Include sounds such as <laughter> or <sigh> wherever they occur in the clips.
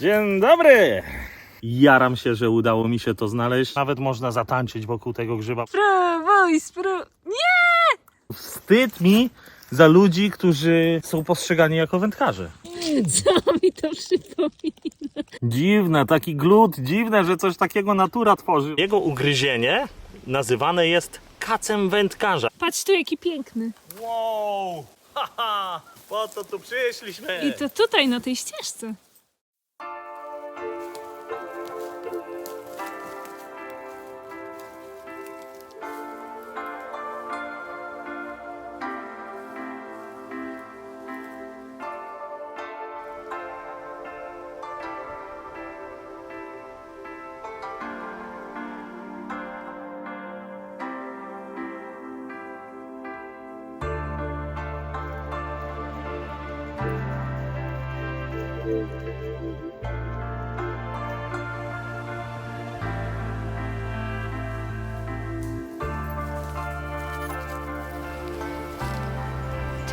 Dzień dobry! Jaram się, że udało mi się to znaleźć. Nawet można zatańczyć wokół tego grzyba. Spróbuj, spróbuj. Nie! Wstyd mi za ludzi, którzy są postrzegani jako wędkarze. Co mi to przypomina? Dziwne, taki glut, dziwne, że coś takiego natura tworzy. Jego ugryzienie nazywane jest kacem wędkarza. Patrz tu, jaki piękny. Wow! <laughs> Haha! Po to tu przyszliśmy! I to tutaj, na tej ścieżce.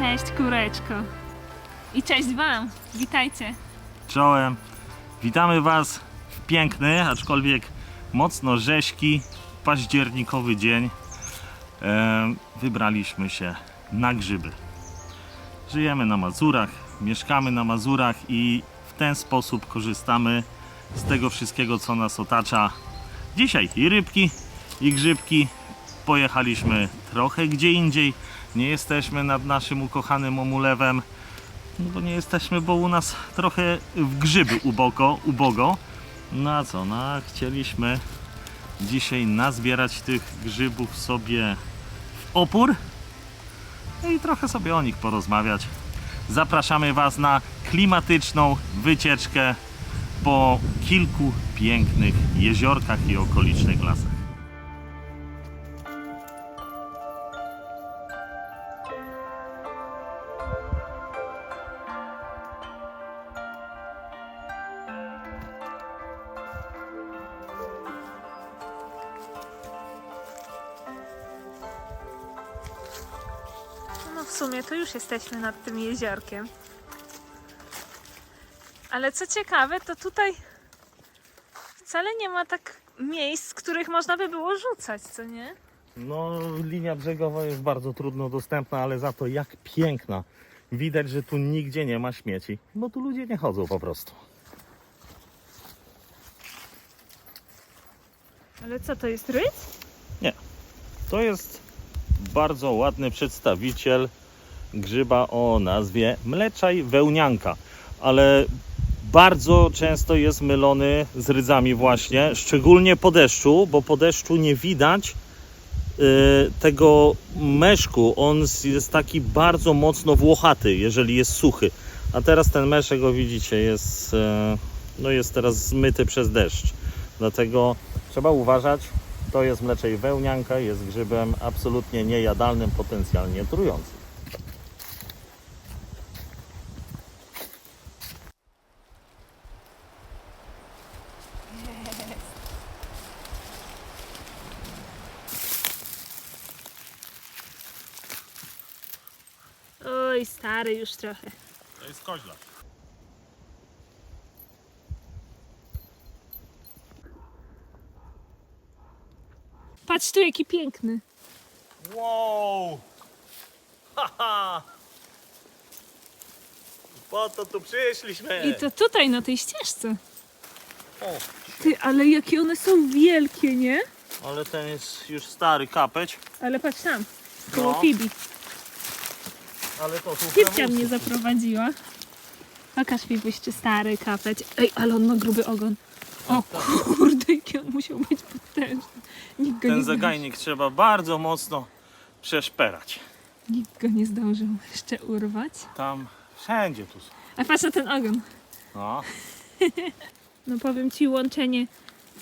Cześć, kureczko. I cześć wam. Witajcie. Czołem. Witamy Was w piękny, aczkolwiek mocno rzeźki, październikowy dzień. Wybraliśmy się na grzyby. Żyjemy na Mazurach, mieszkamy na Mazurach i w ten sposób korzystamy z tego wszystkiego, co nas otacza. Dzisiaj i rybki, i grzybki. Pojechaliśmy trochę gdzie indziej. Nie jesteśmy nad naszym ukochanym omulewem. No bo nie jesteśmy, bo u nas trochę w grzyby ubogo, ubogo. No a co, no chcieliśmy dzisiaj nazbierać tych grzybów sobie w opór i trochę sobie o nich porozmawiać. Zapraszamy Was na klimatyczną wycieczkę po kilku pięknych jeziorkach i okolicznych lasach. W sumie to już jesteśmy nad tym jeziorkiem. Ale co ciekawe, to tutaj wcale nie ma tak miejsc, z których można by było rzucać, co nie? No, linia brzegowa jest bardzo trudno dostępna, ale za to jak piękna. Widać, że tu nigdzie nie ma śmieci, bo tu ludzie nie chodzą po prostu. Ale co to jest ryc? To jest bardzo ładny przedstawiciel grzyba o nazwie mleczaj wełnianka, ale bardzo często jest mylony z rydzami właśnie, szczególnie po deszczu, bo po deszczu nie widać y, tego meszku. On jest taki bardzo mocno włochaty, jeżeli jest suchy. A teraz ten meszek, go widzicie, jest, e, no jest teraz zmyty przez deszcz. Dlatego trzeba uważać. To jest mleczej wełnianka, jest grzybem absolutnie niejadalnym, potencjalnie trującym. Oj, stary już trochę. To jest koźla. Patrz tu, jaki piękny. Wow! Haha! Po to tu przyszliśmy! I to tutaj, na tej ścieżce. O, Ty, ale jakie one są wielkie, nie? ale ten jest już stary kapeć, Ale patrz tam, koło No. Fibi. Ale to tu mnie zaprowadziła. Pokaż Fibuś, czy stary kapeć. Ej, ale on ma gruby ogon. O kurde, jaki on musiał być potężny. Nikt go, nie Ten zdążył, zagajnik trzeba bardzo mocno przeszperać. nikt go nie zdążył jeszcze urwać. Tam wszędzie tu są. A patrz na ten ogon. No, <laughs> No powiem ci, łączenie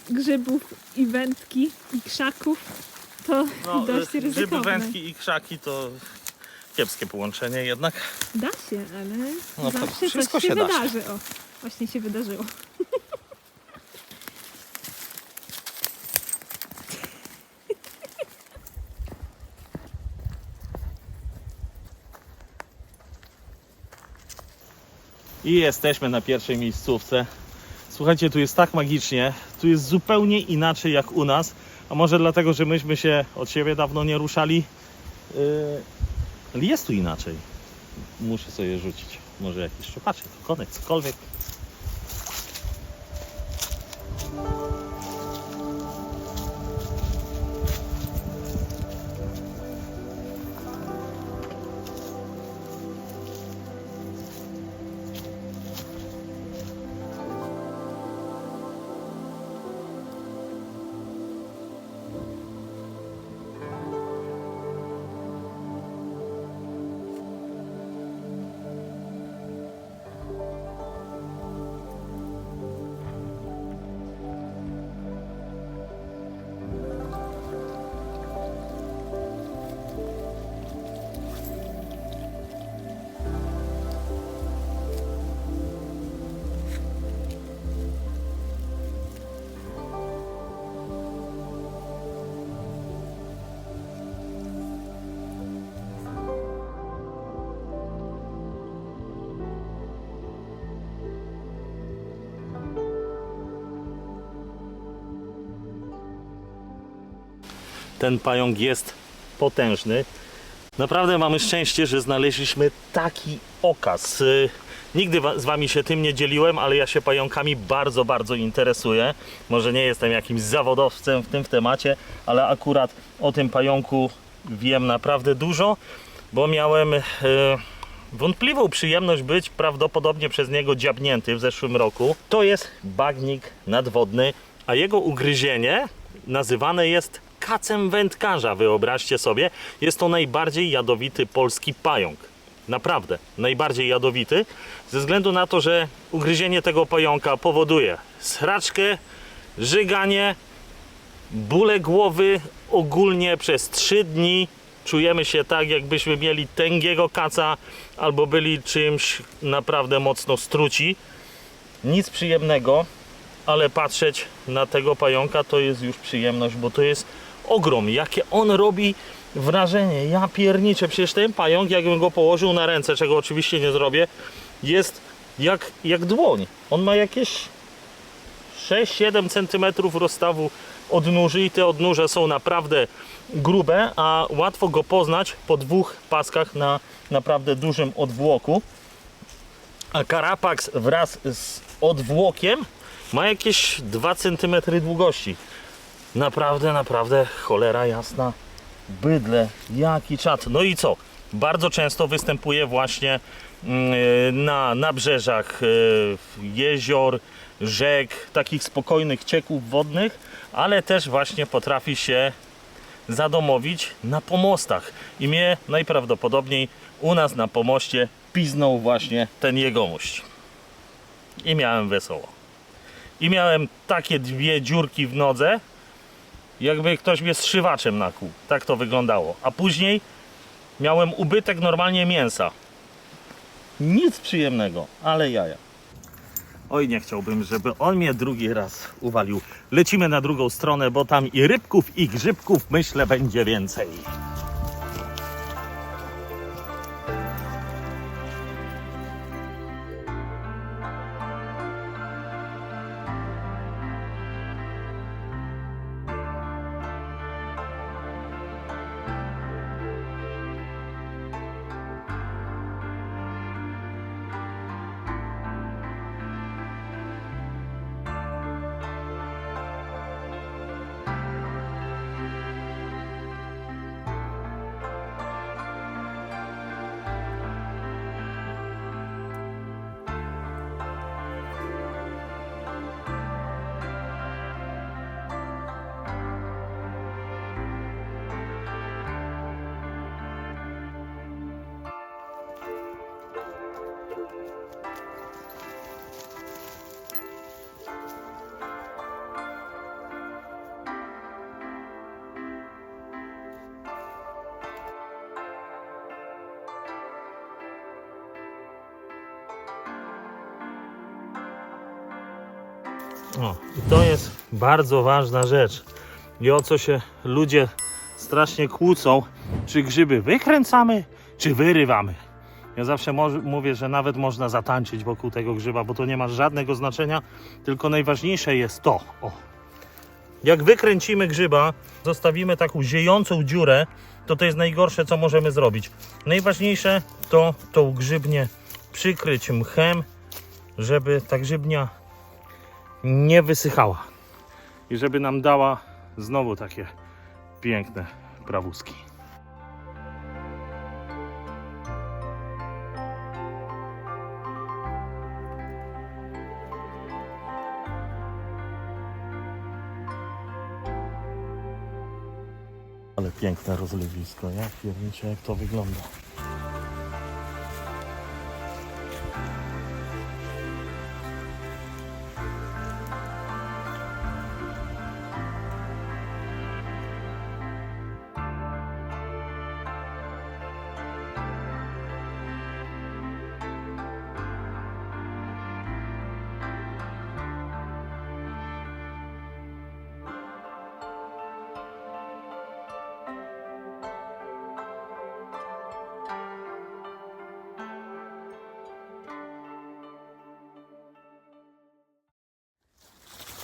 grzybów i wędki i krzaków to no dość grzyby, ryzykowne. wędki i krzaki to kiepskie połączenie jednak. Da się, ale No zawsze wszystko coś się, się da. wydarzy. O, właśnie się wydarzyło. I jesteśmy na pierwszej miejscówce. Słuchajcie, tu jest tak magicznie, tu jest zupełnie inaczej jak u nas, a może dlatego, że myśmy się od siebie dawno nie ruszali, yy, ale jest tu inaczej. Muszę sobie rzucić, może jakiś szczupaczek, konek, cokolwiek. Ten pająk jest potężny. Naprawdę mamy szczęście, że znaleźliśmy taki okaz. Y, Nigdy z Wami się tym nie dzieliłem, ale ja się pająkami bardzo, bardzo interesuję. Może nie jestem jakimś zawodowcem w tym w temacie, ale akurat o tym pająku wiem naprawdę dużo, bo miałem e, wątpliwą przyjemność być prawdopodobnie przez niego dziabnięty w zeszłym roku. To jest bagnik nadwodny, a jego ugryzienie nazywane jest kacem wędkarza, wyobraźcie sobie. Jest to najbardziej jadowity polski pająk. Naprawdę, najbardziej jadowity, ze względu na to, że ugryzienie tego pająka powoduje sraczkę, żyganie, bóle głowy ogólnie przez 3 dni. Czujemy się tak, jakbyśmy mieli tęgiego kaca albo byli czymś naprawdę mocno struci. Nic przyjemnego, ale patrzeć na tego pająka to jest już przyjemność, bo to jest ogrom. Jakie on robi wrażenie. Ja pierniczę, przecież ten pająk, jakbym go położył na ręce, czego oczywiście nie zrobię, jest jak, jak dłoń. On ma jakieś 6-7 cm rozstawu odnóży i te odnóże są naprawdę grube, a łatwo go poznać po dwóch paskach na naprawdę dużym odwłoku. A Karapax wraz z odwłokiem ma jakieś 2 cm długości. Naprawdę, naprawdę cholera jasna. Bydle, jaki czat. No i co? Bardzo często występuje właśnie mm, na nabrzeżach y, jezior, rzek, takich spokojnych cieków wodnych, ale też właśnie potrafi się zadomowić na pomostach. I mnie najprawdopodobniej u nas na pomoście piznął właśnie ten jegomość. I miałem wesoło. I miałem takie dwie dziurki w nodze, jakby ktoś mnie strzywaczem nakłuł. Tak to wyglądało. A później miałem ubytek normalnie mięsa. Nic przyjemnego, ale jaja. Oj, nie chciałbym, żeby on mnie drugi raz uwalił. Lecimy na drugą stronę, bo tam i rybków, i grzybków myślę będzie więcej. O, i to jest bardzo ważna rzecz. I o co się ludzie strasznie kłócą, czy grzyby wykręcamy, czy wyrywamy. Ja zawsze mówię, że nawet można zatańczyć wokół tego grzyba, bo to nie ma żadnego znaczenia, tylko najważniejsze jest to. O. Jak wykręcimy grzyba, zostawimy taką ziejącą dziurę, to to jest najgorsze, co możemy zrobić. Najważniejsze to tą grzybnię przykryć mchem, żeby ta grzybnia nie wysychała i żeby nam dała znowu takie piękne prawuski. Ale piękne rozlewisko, ja pierniczę jak to wygląda.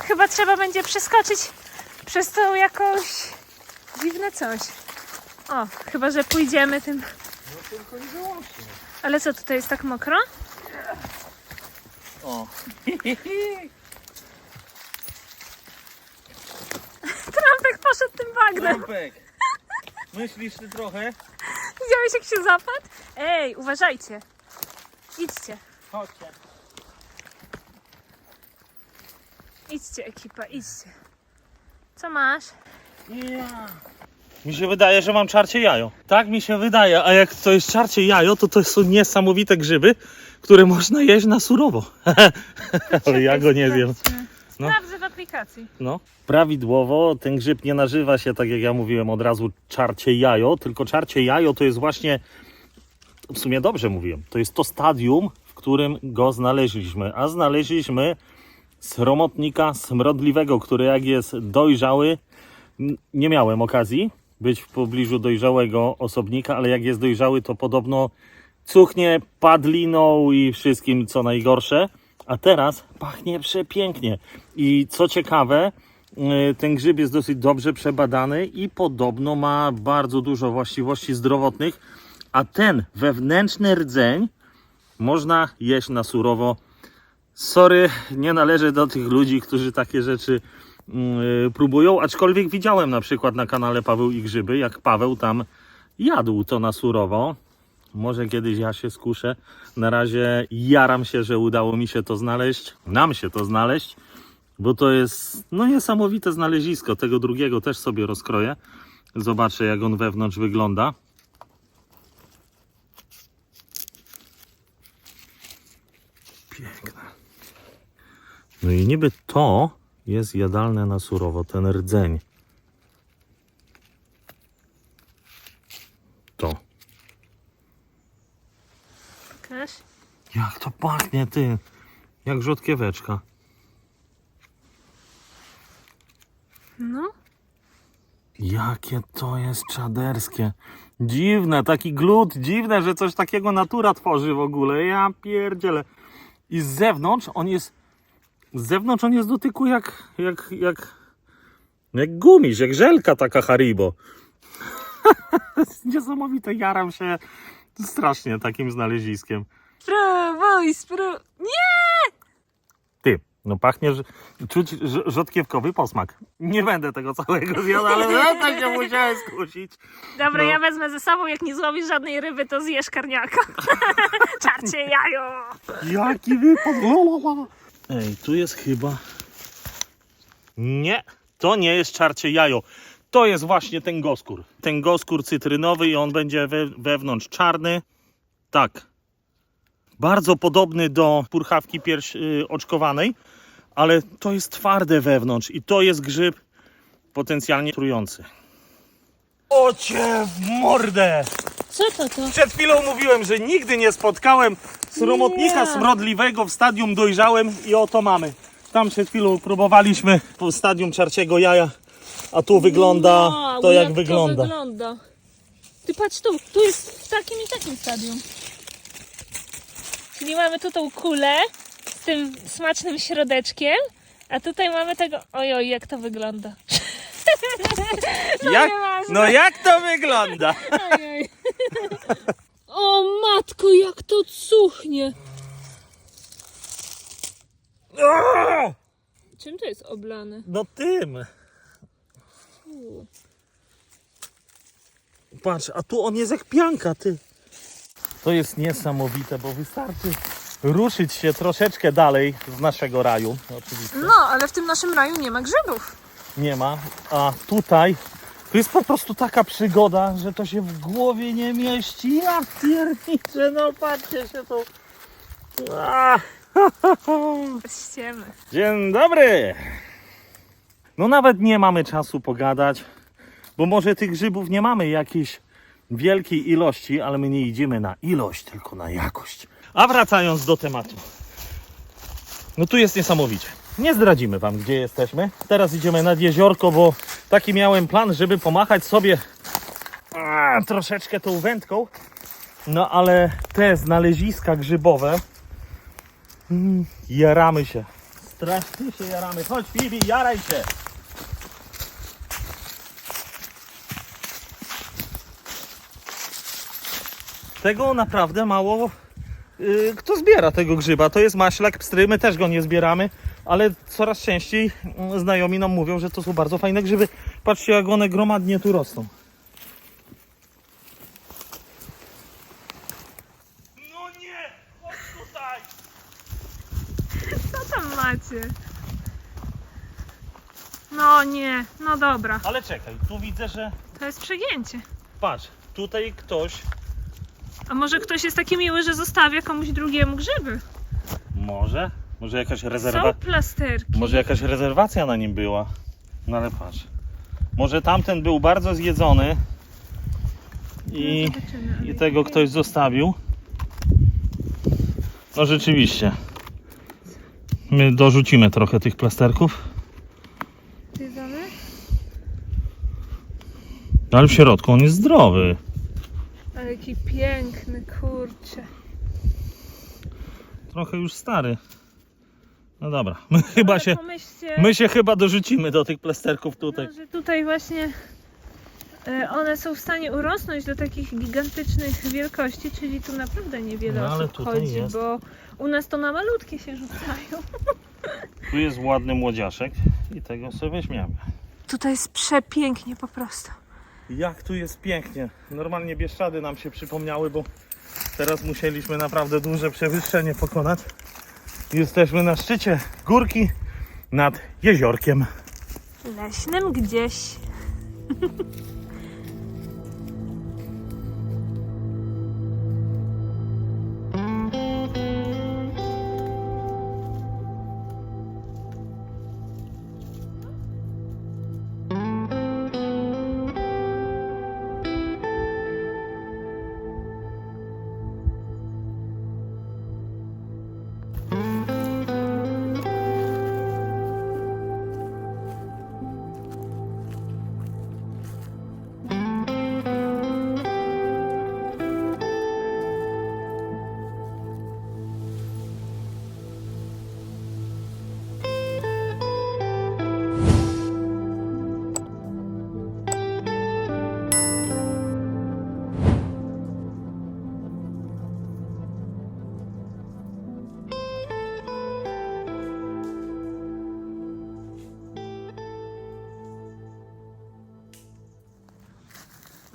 Chyba trzeba będzie przeskoczyć przez tą jakąś dziwne coś. O, chyba że pójdziemy tym. No tylko nie wyłącznie. Ale co tutaj jest tak mokro? O. <laughs> Trampek poszedł tym bagnem. Lampek, myślisz ty trochę? Widziałeś jak się zapadł? Ej, uważajcie. Idźcie, Chodźcie. Idźcie ekipa, idźcie. Co masz? Mi się wydaje, że mam czarcie jajo. Tak mi się wydaje, a jak to jest czarcie jajo, to to są niesamowite grzyby, które można jeść na surowo. <laughs> Ale ja go nie wiem. No. Sprawdzę w aplikacji. No. Prawidłowo ten grzyb nie nazywa się, tak jak ja mówiłem od razu, czarcie jajo, tylko czarcie jajo to jest właśnie, w sumie dobrze mówiłem, to jest to stadium, w którym go znaleźliśmy, a znaleźliśmy sromotnika smrodliwego, który jak jest dojrzały, nie miałem okazji być w pobliżu dojrzałego osobnika, ale jak jest dojrzały, to podobno cuchnie padliną i wszystkim co najgorsze, a teraz pachnie przepięknie. I co ciekawe, y, ten grzyb jest dosyć dobrze przebadany i podobno ma bardzo dużo właściwości zdrowotnych, a ten wewnętrzny rdzeń można jeść na surowo. Sorry, nie należę do tych ludzi, którzy takie rzeczy yy, próbują, aczkolwiek widziałem na przykład na kanale Paweł i Grzyby, jak Paweł tam jadł to na surowo. Może kiedyś ja się skuszę. Na razie jaram się, że udało mi się to znaleźć, nam się to znaleźć, bo to jest no niesamowite znalezisko. Tego drugiego też sobie rozkroję. Zobaczę, jak on wewnątrz wygląda. No i niby to jest jadalne na surowo, ten rdzeń. To. Pokaż. Jak to pachnie, ty. Jak rzodkieweczka. No. Jakie to jest czaderskie. Dziwne, taki glut, dziwne, że coś takiego natura tworzy w ogóle. Ja pierdzielę. I z zewnątrz on jest. Z zewnątrz on jest dotyku jak. jak. jak. jak gumisz, jak żelka taka Haribo. <laughs> Niesamowite, jaram się strasznie takim znaleziskiem. Spróbuj, spróbuj. Nie! Ty, no pachnie, czuć rz- rzodkiewkowy posmak. Nie będę tego całego zjadł, ale no, tak się musiałem skusić. Dobra, No. ja wezmę ze sobą, jak nie złowisz żadnej ryby, to zjesz karniaka. <laughs> Czarcie jajo! Jaki wypad! Ej, tu jest chyba... Nie, to nie jest czarcie jajo. To jest właśnie ten goskór. Ten goskór cytrynowy i on będzie we, wewnątrz czarny. Tak. Bardzo podobny do purchawki pierś y, oczkowanej, ale to jest twarde wewnątrz i to jest grzyb potencjalnie trujący. Ocie w mordę! Co to to? Przed chwilą mówiłem, że nigdy nie spotkałem sromotnika Nie. smrodliwego w stadium dojrzałym i oto mamy. Tam przed chwilą próbowaliśmy w stadium czarciego jaja, a tu wygląda Wow, to jak, To wygląda. wygląda. Ty patrz tu, tu jest w takim i takim stadium. Czyli mamy tu tą kulę z tym smacznym środeczkiem, a tutaj mamy tego... Ojoj, jak to wygląda. <laughs> jak, nieważne. no jak to wygląda? Ojej. O matko, jak to cuchnie. Czym to jest oblane? No tym. U. Patrz, a tu on jest jak pianka, ty. To jest niesamowite, bo wystarczy ruszyć się troszeczkę dalej z naszego raju. Oczywiście No, ale w tym naszym raju nie ma grzybów. nie ma, a tutaj to jest po prostu taka przygoda, że to się w głowie nie mieści. Ja pierniczę, no patrzcie się tu. A, Ściemy. Dzień dobry. No nawet nie mamy czasu pogadać, bo może tych grzybów nie mamy jakiejś wielkiej ilości, ale my nie idziemy na ilość, tylko na jakość. A wracając do tematu. No tu jest niesamowicie. Nie zdradzimy wam, gdzie jesteśmy. Teraz idziemy nad jeziorko, bo taki miałem plan, żeby pomachać sobie a, troszeczkę tą wędką. No ale te znaleziska grzybowe mm, jaramy się. Strasznie się jaramy. Chodź Fibi, jaraj się. Tego naprawdę mało y, kto zbiera tego grzyba. To jest maślak, pstry, my też go nie zbieramy, ale coraz częściej mm, znajomi nam mówią, że to są bardzo fajne grzyby. Patrzcie jak one gromadnie tu rosną. No nie! Chodź tutaj! Co tam macie? No nie, no dobra. Ale czekaj, tu widzę, że To jest przegięcie. patrz, tutaj ktoś A może ktoś jest taki miły, że zostawia komuś drugiemu grzyby? może, może jakaś Są rezerwa, plasterki. może jakaś rezerwacja na nim była. No ale patrz. Może tamten był bardzo zjedzony i, No i tego ktoś zostawił. No rzeczywiście. My dorzucimy trochę tych plasterków, Ty damy? ale w środku on jest zdrowy. Ale jaki piękny, kurczę. Trochę już stary. No dobra, <laughs> my chyba się, Pomyślcie, my się chyba dorzucimy do tych plasterków tutaj. no, że tutaj właśnie e, one są w stanie urosnąć do takich gigantycznych wielkości, czyli tu naprawdę niewiele No, ale osób tutaj chodzi, jest. bo u nas to na malutkie się rzucają. <laughs> Tu jest ładny młodziaszek i tego sobie weźmiemy. Tutaj jest przepięknie po prostu. Jak tu jest pięknie. Normalnie Bieszczady nam się przypomniały, bo teraz musieliśmy naprawdę duże przewyższenie pokonać. Jesteśmy na szczycie górki nad jeziorkiem. Leśnym gdzieś.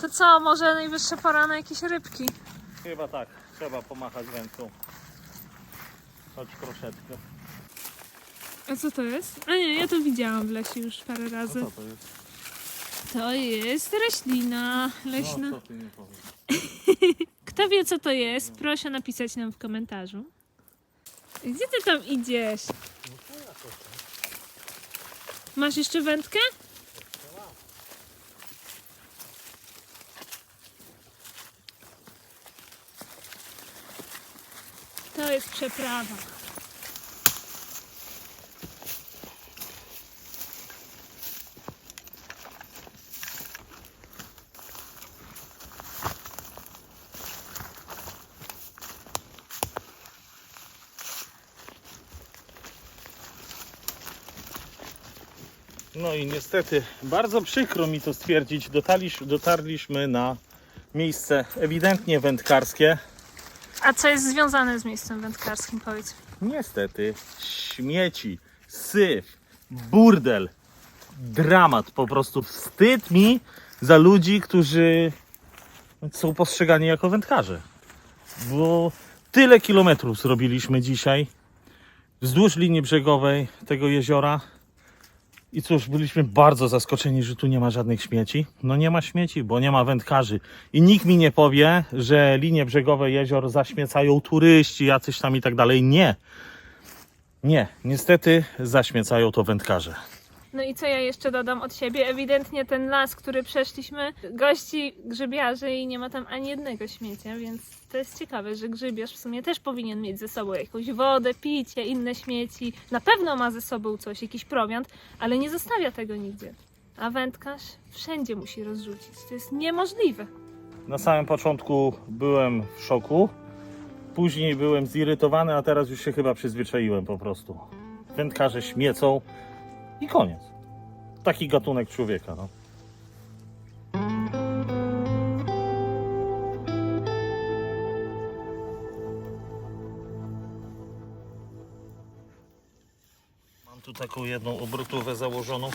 To co, może najwyższa pora na jakieś rybki? Chyba tak, trzeba pomachać ręką. Choć troszeczkę. A co to jest? A nie, ja to widziałam w lesie już parę razy. Co to jest? To jest roślina leśna. No, co ty nie powiesz. <laughs> Kto wie co to jest, proszę napisać nam w komentarzu. Gdzie ty tam idziesz? Masz jeszcze wędkę? przeprawa. No i niestety, bardzo przykro mi to stwierdzić, dotarliśmy na miejsce ewidentnie wędkarskie. A co jest związane z miejscem wędkarskim, powiedz? Niestety, śmieci, syf, burdel, dramat, po prostu wstyd mi za ludzi, którzy są postrzegani jako wędkarze. Bo tyle kilometrów zrobiliśmy dzisiaj wzdłuż linii brzegowej tego jeziora. I cóż, byliśmy bardzo zaskoczeni, że tu nie ma żadnych śmieci. No nie ma śmieci, bo nie ma wędkarzy. I nikt mi nie powie, że linie brzegowe jezior zaśmiecają turyści, jacyś tam i tak dalej. Nie. Nie, niestety zaśmiecają to wędkarze. No i co ja jeszcze dodam od siebie? Ewidentnie ten las, który przeszliśmy, gości grzybiarzy i nie ma tam ani jednego śmiecia, więc to jest ciekawe, że grzybiarz w sumie też powinien mieć ze sobą jakąś wodę, picie, inne śmieci. Na pewno ma ze sobą coś, jakiś prowiant, ale nie zostawia tego nigdzie. A wędkarz wszędzie musi rozrzucić. To jest niemożliwe. Na samym początku byłem w szoku, później byłem zirytowany, a teraz już się chyba przyzwyczaiłem po prostu. Wędkarze śmiecą i koniec. Taki gatunek człowieka. No. Mam tu taką jedną obrotówę założoną,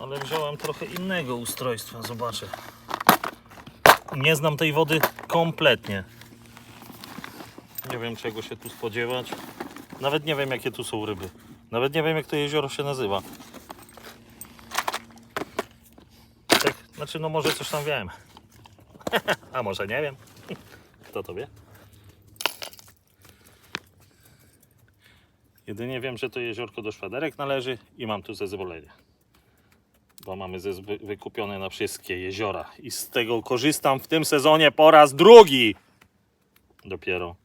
ale wziąłem trochę innego ustrojstwa, zobaczę. Nie znam tej wody kompletnie. Nie wiem czego się tu spodziewać. Nawet nie wiem jakie tu są ryby. Nawet nie wiem jak to jezioro się nazywa. Tak, znaczy no może coś tam wiem. <laughs> A może nie wiem. <laughs> Kto to wie? Jedynie wiem, że to jeziorko do szwaderek należy i mam tu zezwolenie bo mamy wykupione na wszystkie jeziora i z tego korzystam w tym sezonie po raz drugi. Dopiero.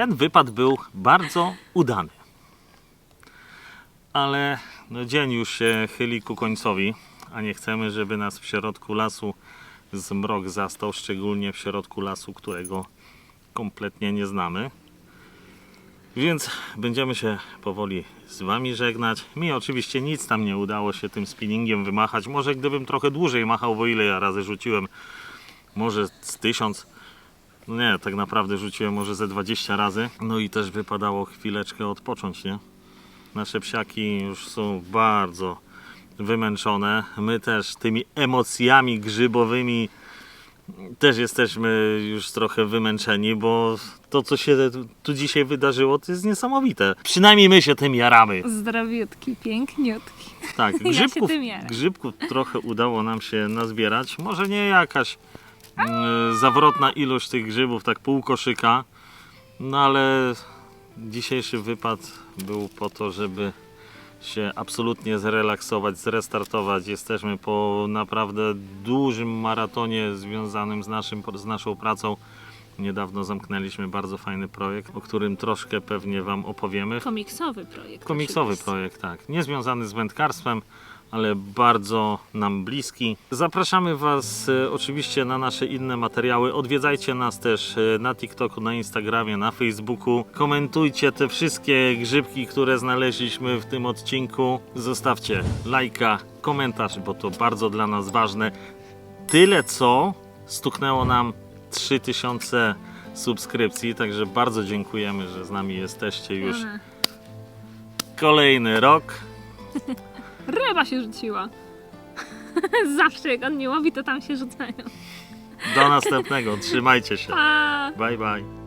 Ten wypad był bardzo udany. Ale no, dzień już się chyli ku końcowi, a nie chcemy, żeby nas w środku lasu zmrok zastał, szczególnie w środku lasu, którego kompletnie nie znamy. Więc będziemy się powoli z Wami żegnać. Mi oczywiście nic tam nie udało się tym spinningiem wymachać. Może gdybym trochę dłużej machał, bo ile ja razy rzuciłem, może z tysiąc. No nie, tak naprawdę rzuciłem może ze 20 razy. No i też wypadało chwileczkę odpocząć, nie? Nasze psiaki już są bardzo wymęczone. My też tymi emocjami grzybowymi też jesteśmy już trochę wymęczeni, bo to, co się tu dzisiaj wydarzyło, to jest niesamowite. Przynajmniej my się tym jaramy. Zdrowiutki, piękniutki. Tak, <laughs> Ja grzybków, jaram. grzybków trochę udało nam się nazbierać. Może nie jakaś zawrotna ilość tych grzybów, tak pół koszyka, no ale dzisiejszy wypad był po to, żeby się absolutnie zrelaksować, zrestartować. Jesteśmy po naprawdę dużym maratonie związanym z, naszym, z naszą pracą. Niedawno zamknęliśmy bardzo fajny projekt, o którym troszkę pewnie Wam opowiemy. Komiksowy projekt. Komiksowy projekt, tak. Nie związany z wędkarstwem, ale bardzo nam bliski. Zapraszamy Was e, oczywiście na nasze inne materiały. Odwiedzajcie nas też e, na TikToku, na Instagramie, na Facebooku. Komentujcie te wszystkie grzybki, które znaleźliśmy w tym odcinku. Zostawcie lajka, komentarz, bo to bardzo dla nas ważne. Tyle co stuknęło nam 3000 subskrypcji, także bardzo dziękujemy, że z nami jesteście już kolejny rok. <laughs> Ryba się rzuciła. <laughs> Zawsze jak on nie łowi, to tam się rzucają. Do następnego. Trzymajcie się. Pa! Bye bye.